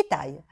Вітаю!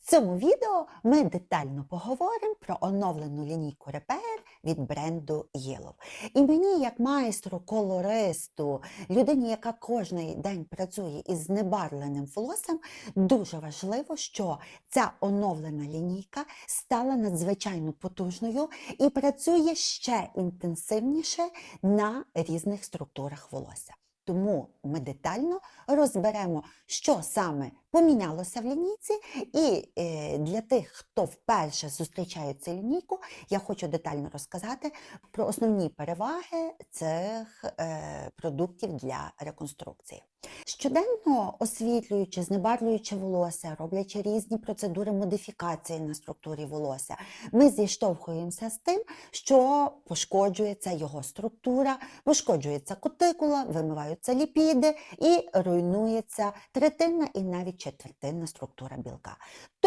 В цьому відео ми детально поговоримо про оновлену лінійку Repair від бренду Yellow. І мені, як майстру, колористу, людині, яка кожен день працює із знебарвленим волоссям, дуже важливо, що ця оновлена лінійка стала надзвичайно потужною і працює ще інтенсивніше на різних структурах волосся. Тому ми детально розберемо, що саме помінялося в лінійці, і е, для тих, хто вперше зустрічає цю лінійку, я хочу детально розказати про основні переваги цих е, продуктів для реконструкції. Щоденно освітлюючи, знебарлюючи волосся, роблячи різні процедури модифікації на структурі волосся, ми зіштовхуємося з тим, що пошкоджується його структура, пошкоджується кутикула, вимиваються ліпіди і руйнується третинна і навіть четвертинна структура білка.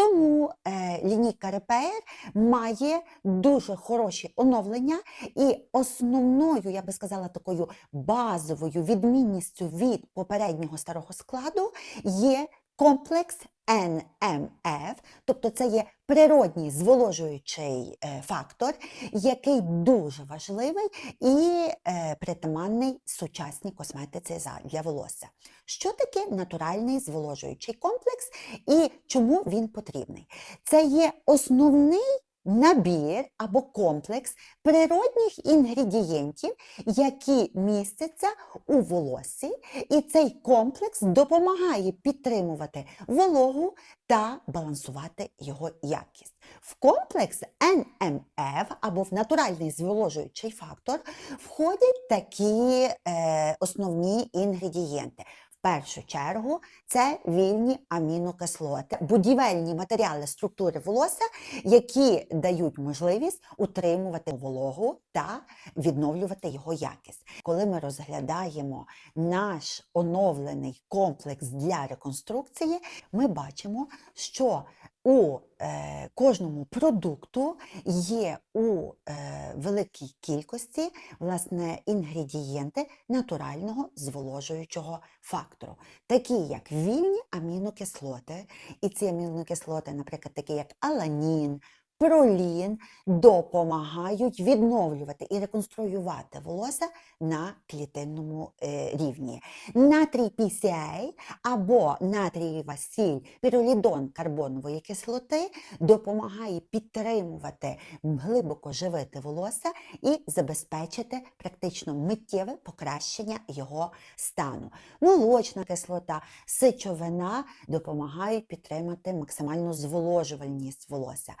Тому е, лінійка Repair має дуже хороші оновлення, і основною, я би сказала, такою базовою відмінністю від попереднього старого складу є комплекс NMF, тобто це є природній зволожуючий е, фактор, який дуже важливий і е, притаманний сучасній косметиці для волосся. Що таке натуральний зволожуючий комплекс і чому він потрібний? Це є основний набір або комплекс природних інгредієнтів, які містяться у волоссі, і цей комплекс допомагає підтримувати вологу та балансувати його якість. В комплекс NMF або в натуральний зволожуючий фактор входять такі е, основні інгредієнти. Першу чергу це вільні амінокислоти, будівельні матеріали структури волосся, які дають можливість утримувати вологу та відновлювати його якість. Коли ми розглядаємо наш оновлений комплекс для реконструкції, ми бачимо, що у е, кожному продукту є у е, великій кількості власне інгредієнти натурального зволожуючого фактору, такі як вільні амінокислоти, і ці амінокислоти, наприклад, такі як аланін, пролін, допомагають відновлювати і реконструювати волосся на клітинному е, рівні. Натрій PCA або натрієва сіль піролідон карбонової кислоти допомагає підтримувати глибоко живити волосся і забезпечити практично миттєве покращення його стану. Молочна кислота, сечовина допомагають підтримати максимальну зволожувальність волосся.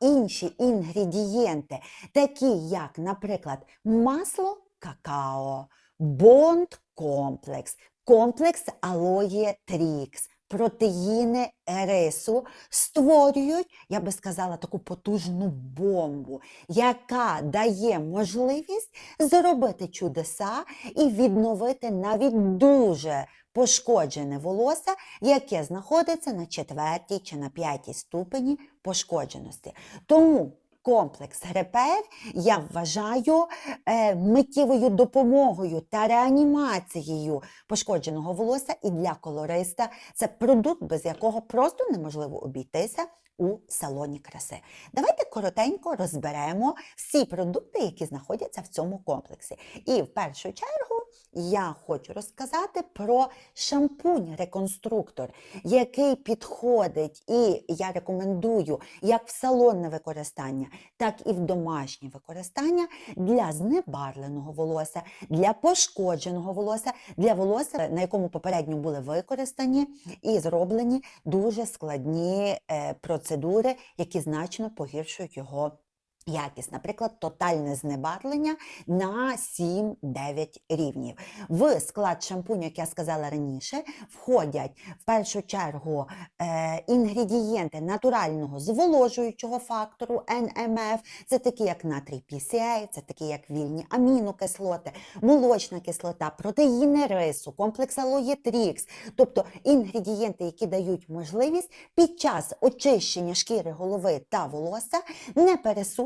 Інші інгредієнти, такі як, наприклад, масло какао, бонд комплекс, комплекс алоє трікс, протеїни рису створюють, я би сказала, таку потужну бомбу, яка дає можливість зробити чудеса і відновити навіть дуже пошкоджене волосся, яке знаходиться на четвертій чи на п'ятій ступені пошкодженості. Тому комплекс репер, я вважаю е, миттєвою допомогою та реанімацією пошкодженого волосся і для колориста. Це продукт, без якого просто неможливо обійтися у салоні краси. Давайте коротенько розберемо всі продукти, які знаходяться в цьому комплексі. І в першу чергу я хочу розказати про шампунь-реконструктор, який підходить, і я рекомендую як в салонне використання, так і в домашнє використання для знебарвленого волосся, для пошкодженого волосся, для волосся, на якому попередньо були використані і зроблені дуже складні е, процедури, які значно погіршують його якість, наприклад, тотальне знебарвлення на 7-9 рівнів. В склад шампуню, як я сказала раніше, входять в першу чергу е, інгредієнти натурального зволожуючого фактору NMF, це такі як натрій PCA, це такі як вільні амінокислоти, молочна кислота, протеїни рису, комплекс алоєтрікс, тобто інгредієнти, які дають можливість під час очищення шкіри голови та волосся не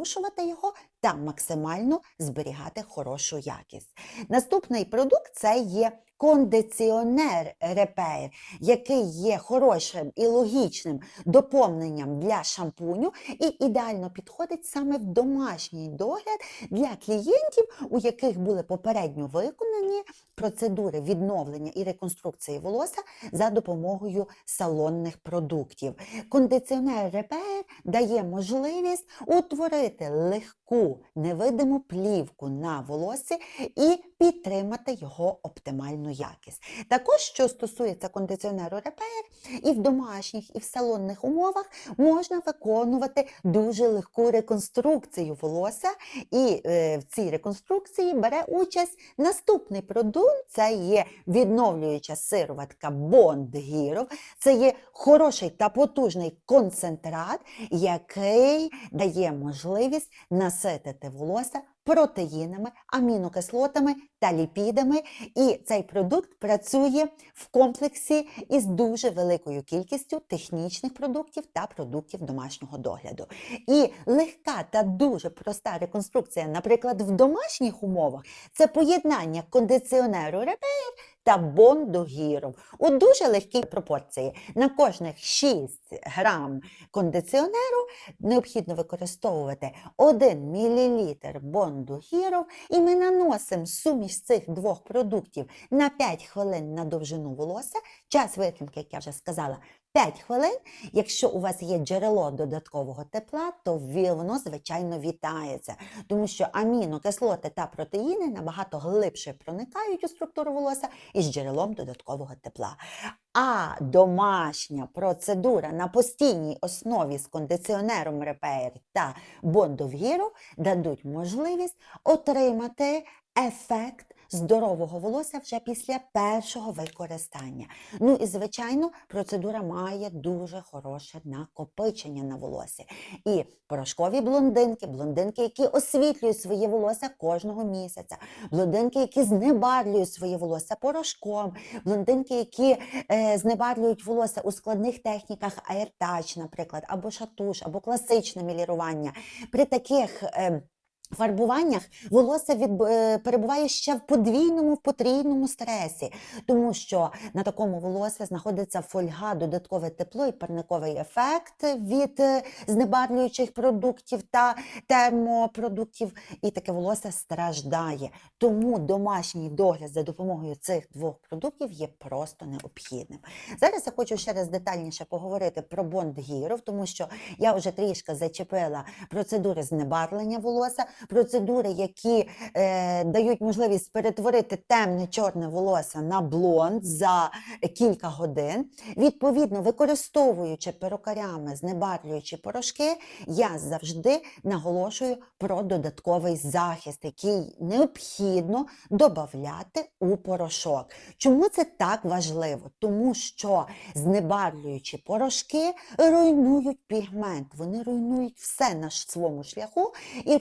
пересушувати його та максимально зберігати хорошу якість. Наступний продукт це є кондиціонер репейр, який є хорошим і логічним доповненням для шампуню, і ідеально підходить саме в домашній догляд для клієнтів, у яких були попередньо виконані процедури відновлення і реконструкції волосся за допомогою салонних продуктів. Кондиціонер репейр дає можливість утворити легку невидиму плівку на волосі і підтримати його оптимальну якість. Також, що стосується кондиціонеру репейр, і в домашніх, і в салонних умовах можна виконувати дуже легку реконструкцію волосся, і е, в цій реконструкції бере участь наступний продукт. Це є відновлююча сироватка Bond Hero. Це є хороший та потужний концентрат, який дає можливість наситити волосся протеїнами, амінокислотами та ліпідами. І цей продукт працює в комплексі із дуже великою кількістю технічних продуктів та продуктів домашнього догляду. І легка та дуже проста реконструкція, наприклад, в домашніх умовах, це поєднання кондиціонеру Repair та бондогіром у дуже легкій пропорції. На кожних 6 грам кондиціонеру необхідно використовувати 1 мл бондогіров і ми наносимо суміш цих двох продуктів на 5 хвилин на довжину волосся. Час витримки, як я вже сказала, 5 хвилин. Якщо у вас є джерело додаткового тепла, то воно, звичайно, вітається, тому що амінокислоти та протеїни набагато глибше проникають у структуру волосся із джерелом додаткового тепла. А домашня процедура на постійній основі з кондиціонером Repair та Hero дадуть можливість отримати ефект здорового волосся вже після першого використання. Ну і звичайно, процедура має дуже хороше накопичення на волосі. І порошкові блондинки, блондинки, які освітлюють своє волосся кожного місяця, блондинки, які знебарлюють своє волосся порошком, блондинки, які е, знебарлюють волосся у складних техніках аєртач, наприклад, або шатуш, або класичне мілірування. При таких е, Фарбуваннях волосся від, е, перебуває ще в подвійному, в потрійному стресі, тому що на такому волосі знаходиться фольга, додаткове тепло і парниковий ефект від е, знебарлюючих продуктів та термопродуктів, і таке волосся страждає. Тому домашній догляд за допомогою цих двох продуктів є просто необхідним. Зараз я хочу ще раз детальніше поговорити про бонд гіров, тому що я вже трішки зачепила процедури знебарвлення волосся, процедури, які е, дають можливість перетворити темне чорне волосся на блонд за кілька годин. Відповідно, використовуючи перукарями знебарвлюючі порошки, я завжди наголошую про додатковий захист, який необхідно додати у порошок. Чому це так важливо? Тому що знебарвлюючі порошки руйнують пігмент, вони руйнують все на своєму шляху і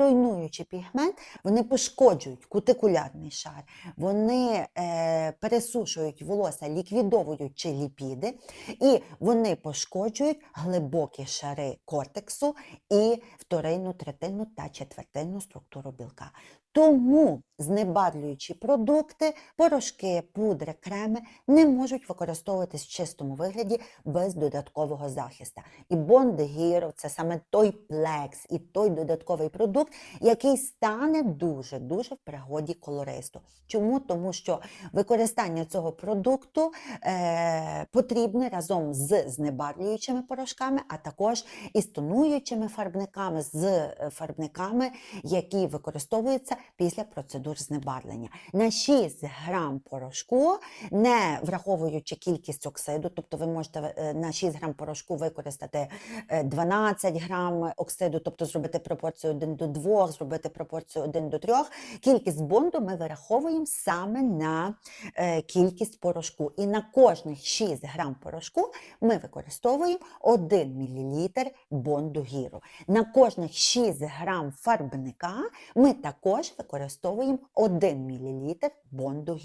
руйнуючи пігмент, вони пошкоджують кутикулярний шар, вони е, пересушують волосся, ліквідовуючи ліпіди, і вони пошкоджують глибокі шари кортексу і вторинну, третинну та четвертинну структуру білка. Тому знебарлюючі продукти, порошки, пудри, креми не можуть використовуватись в чистому вигляді без додаткового захисту. І Hero – це саме той плекс і той додатковий продукт, який стане дуже-дуже в пригоді колористу. Чому? Тому що використання цього продукту е, потрібне разом з знебарлюючими порошками, а також із тонуючими фарбниками, з е, фарбниками, які використовуються після процедур знебарвлення. На 6 грам порошку, не враховуючи кількість оксиду, тобто ви можете е, на 6 грам порошку використати е, 12 грам оксиду, тобто зробити пропорцію 1 до 2, зробити пропорцію 1 до 3. Кількість бонду ми вираховуємо саме на е, кількість порошку. І на кожних 6 грам порошку ми використовуємо 1 мл бонду гіру. На кожних 6 грам фарбника ми також використовуємо 1 мл бонду.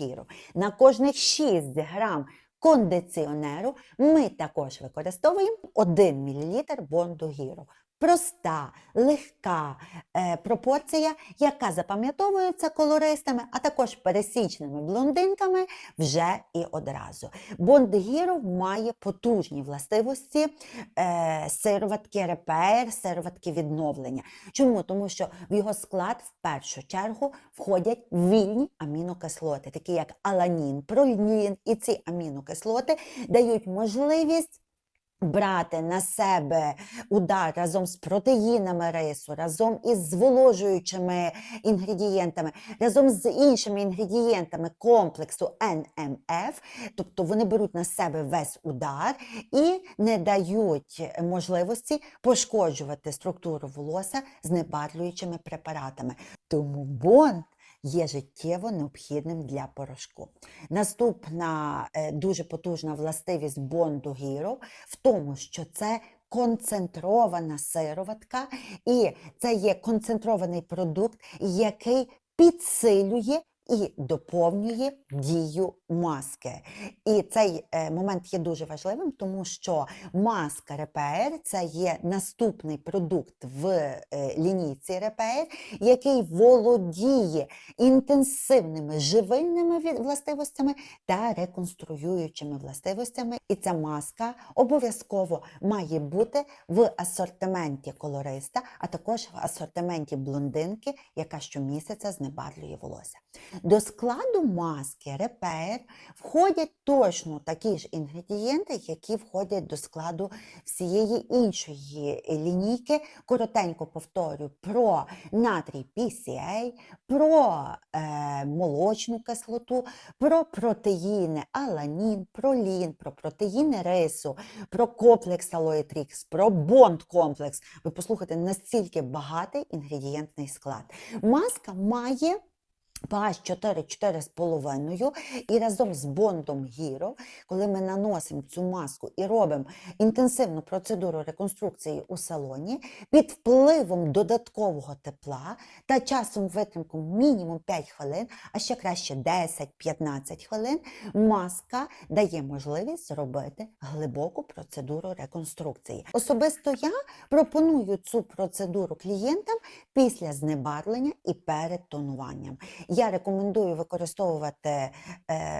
На кожних 6 грам кондиціонеру ми також використовуємо 1 мл бонду. Проста, легка е, пропорція, яка запам'ятовується колористами, а також пересічними блондинками вже і одразу. Бонд Hero має потужні властивості е, сироватки репер, сироватки відновлення. Чому? Тому що в його склад в першу чергу входять вільні амінокислоти, такі як аланін, пролін, і ці амінокислоти дають можливість брати на себе удар разом з протеїнами рису, разом із зволожуючими інгредієнтами, разом з іншими інгредієнтами комплексу НМФ, тобто вони беруть на себе весь удар і не дають можливості пошкоджувати структуру волосся знебарлюючими препаратами. Тому бонд є життєво необхідним для порошку. Наступна е, дуже потужна властивість бонду гіру в тому, що це концентрована сироватка, і це є концентрований продукт, який підсилює і доповнює дію маски. І цей е, момент є дуже важливим, тому що маска РПР це є наступний продукт в е, лінійці РПР, який володіє інтенсивними живильними властивостями та реконструюючими властивостями. І ця маска обов'язково має бути в асортименті колориста, а також в асортименті блондинки, яка щомісяця знебарлює волосся. До складу маски репер входять точно такі ж інгредієнти, які входять до складу всієї іншої лінійки. Коротенько повторю про натрій PCA, про е, молочну кислоту, про протеїни аланін, пролін, про протеїни рису, про комплекс алоетрікс, про бонд комплекс. Ви послухайте, настільки багатий інгредієнтний склад. Маска має pH 4-4,5 і разом з бондом Гіро, коли ми наносимо цю маску і робимо інтенсивну процедуру реконструкції у салоні, під впливом додаткового тепла та часом витримку мінімум 5 хвилин, а ще краще 10-15 хвилин, маска дає можливість зробити глибоку процедуру реконструкції. Особисто я пропоную цю процедуру клієнтам після знебарвлення і перед тонуванням. Я рекомендую використовувати е,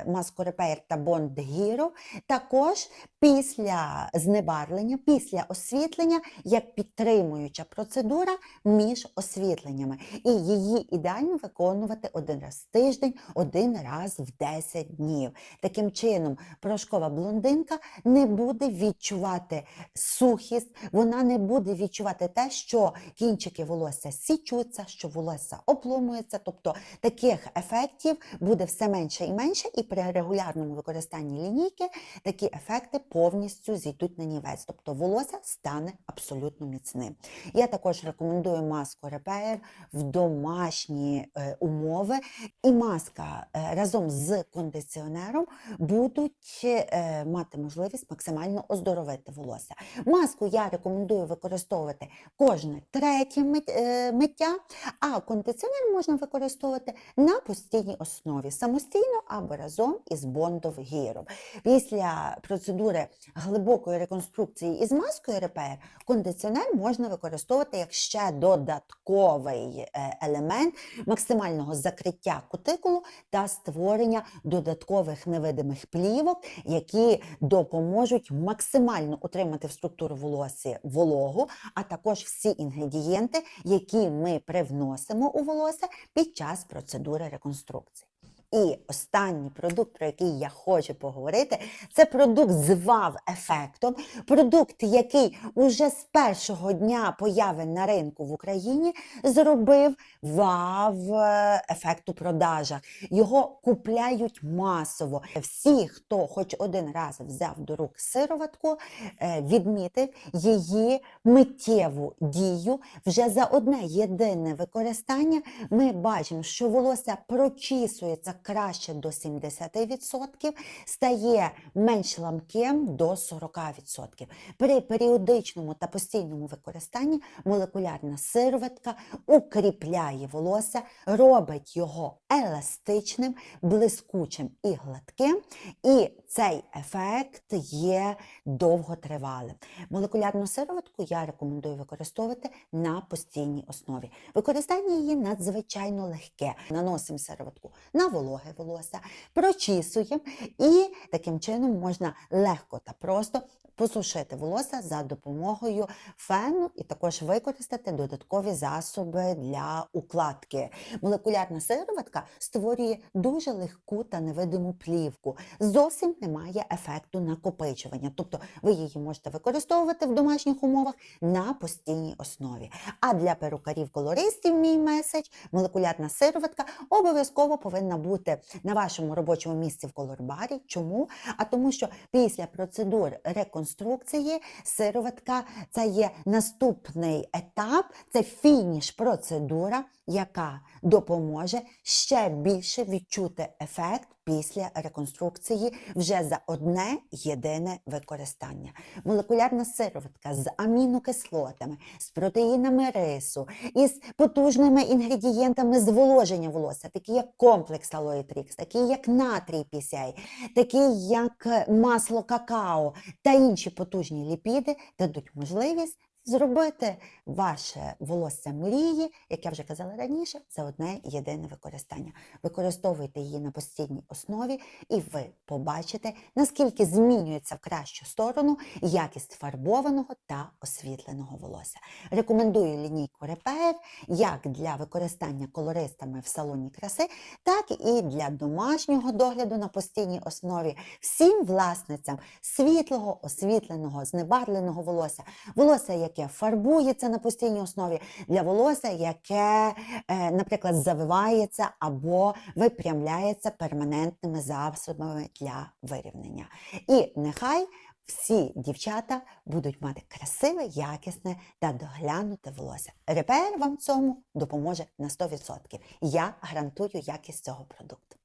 маску Repair та Bond Hero також після знебарвлення, після освітлення, як підтримуюча процедура між освітленнями. І її ідеально виконувати один раз в тиждень, один раз в 10 днів. Таким чином, порошкова блондинка не буде відчувати сухість, вона не буде відчувати те, що кінчики волосся січуться, що волосся обломується. Тобто таких ефектів буде все менше і менше, і при регулярному використанні лінійки такі ефекти повністю зійдуть на нівець. Тобто волосся стане абсолютно міцним. Я також рекомендую маску Repair в домашні е, умови. І маска е, разом з кондиціонером будуть е, мати можливість максимально оздоровити волосся. Маску я рекомендую використовувати кожне третє мит- миття, а кондиціонер можна використовувати на постійній основі самостійно або разом із бондов гіром. Після процедури глибокої реконструкції із маскою РПР кондиціонер можна використовувати як ще додатковий е, елемент максимального закриття кутикулу та створення додаткових невидимих плівок, які допоможуть максимально утримати в структуру волосся вологу, а також всі інгредієнти, які ми привносимо у волосся під час процедури реконструкції. І останній продукт, про який я хочу поговорити, це продукт з ВАВ-ефектом. Продукт, який уже з першого дня появи на ринку в Україні зробив ВАВ-ефект у продажах. Його купляють масово. Всі, хто хоч один раз взяв до рук сироватку, е, відмітив її миттєву дію. Вже за одне єдине використання ми бачимо, що волосся прочісується краще до 70%, стає менш ламким до 40%. При періодичному та постійному використанні молекулярна сироватка укріпляє волосся, робить його еластичним, блискучим і гладким, і цей ефект є довготривалим. Молекулярну сироватку я рекомендую використовувати на постійній основі. Використання її надзвичайно легке. Наносимо сироватку на вологе волосся, прочісуємо, і таким чином можна легко та просто посушити волосся за допомогою фену і також використати додаткові засоби для укладки. Молекулярна сироватка створює дуже легку та невидиму плівку. Зовсім немає ефекту накопичування, тобто ви її можете використовувати в домашніх умовах на постійній основі. А для перукарів-колористів мій меседж молекулярна сироватка обов'язково повинна бути на вашому робочому місці в колорбарі. Чому? А тому, що після процедур реконструкції сироватка це є наступний етап, це фініш процедура, яка допоможе ще більше відчути ефект після реконструкції вже за одне єдине використання. Молекулярна сироватка з амінокислотами, з протеїнами рису, із потужними інгредієнтами зволоження волосся, такі як комплекс алоїтрікс, такі як натрій пісей, такі як масло какао та інші потужні ліпіди дадуть можливість зробити ваше волосся мрії, як я вже казала раніше, за одне єдине використання. Використовуйте її на постійній основі, і ви побачите, наскільки змінюється в кращу сторону якість фарбованого та освітленого волосся. Рекомендую лінійку Repair як для використання колористами в салоні краси, так і для домашнього догляду на постійній основі всім власницям світлого, освітленого, знебарвленого волосся, волосся, яке фарбується на постійній основі, для волосся, яке, е, наприклад, завивається або випрямляється перманентними засобами для вирівнення. І нехай всі дівчата будуть мати красиве, якісне та доглянуте волосся. Репер вам цьому допоможе на 100%. Я гарантую якість цього продукту.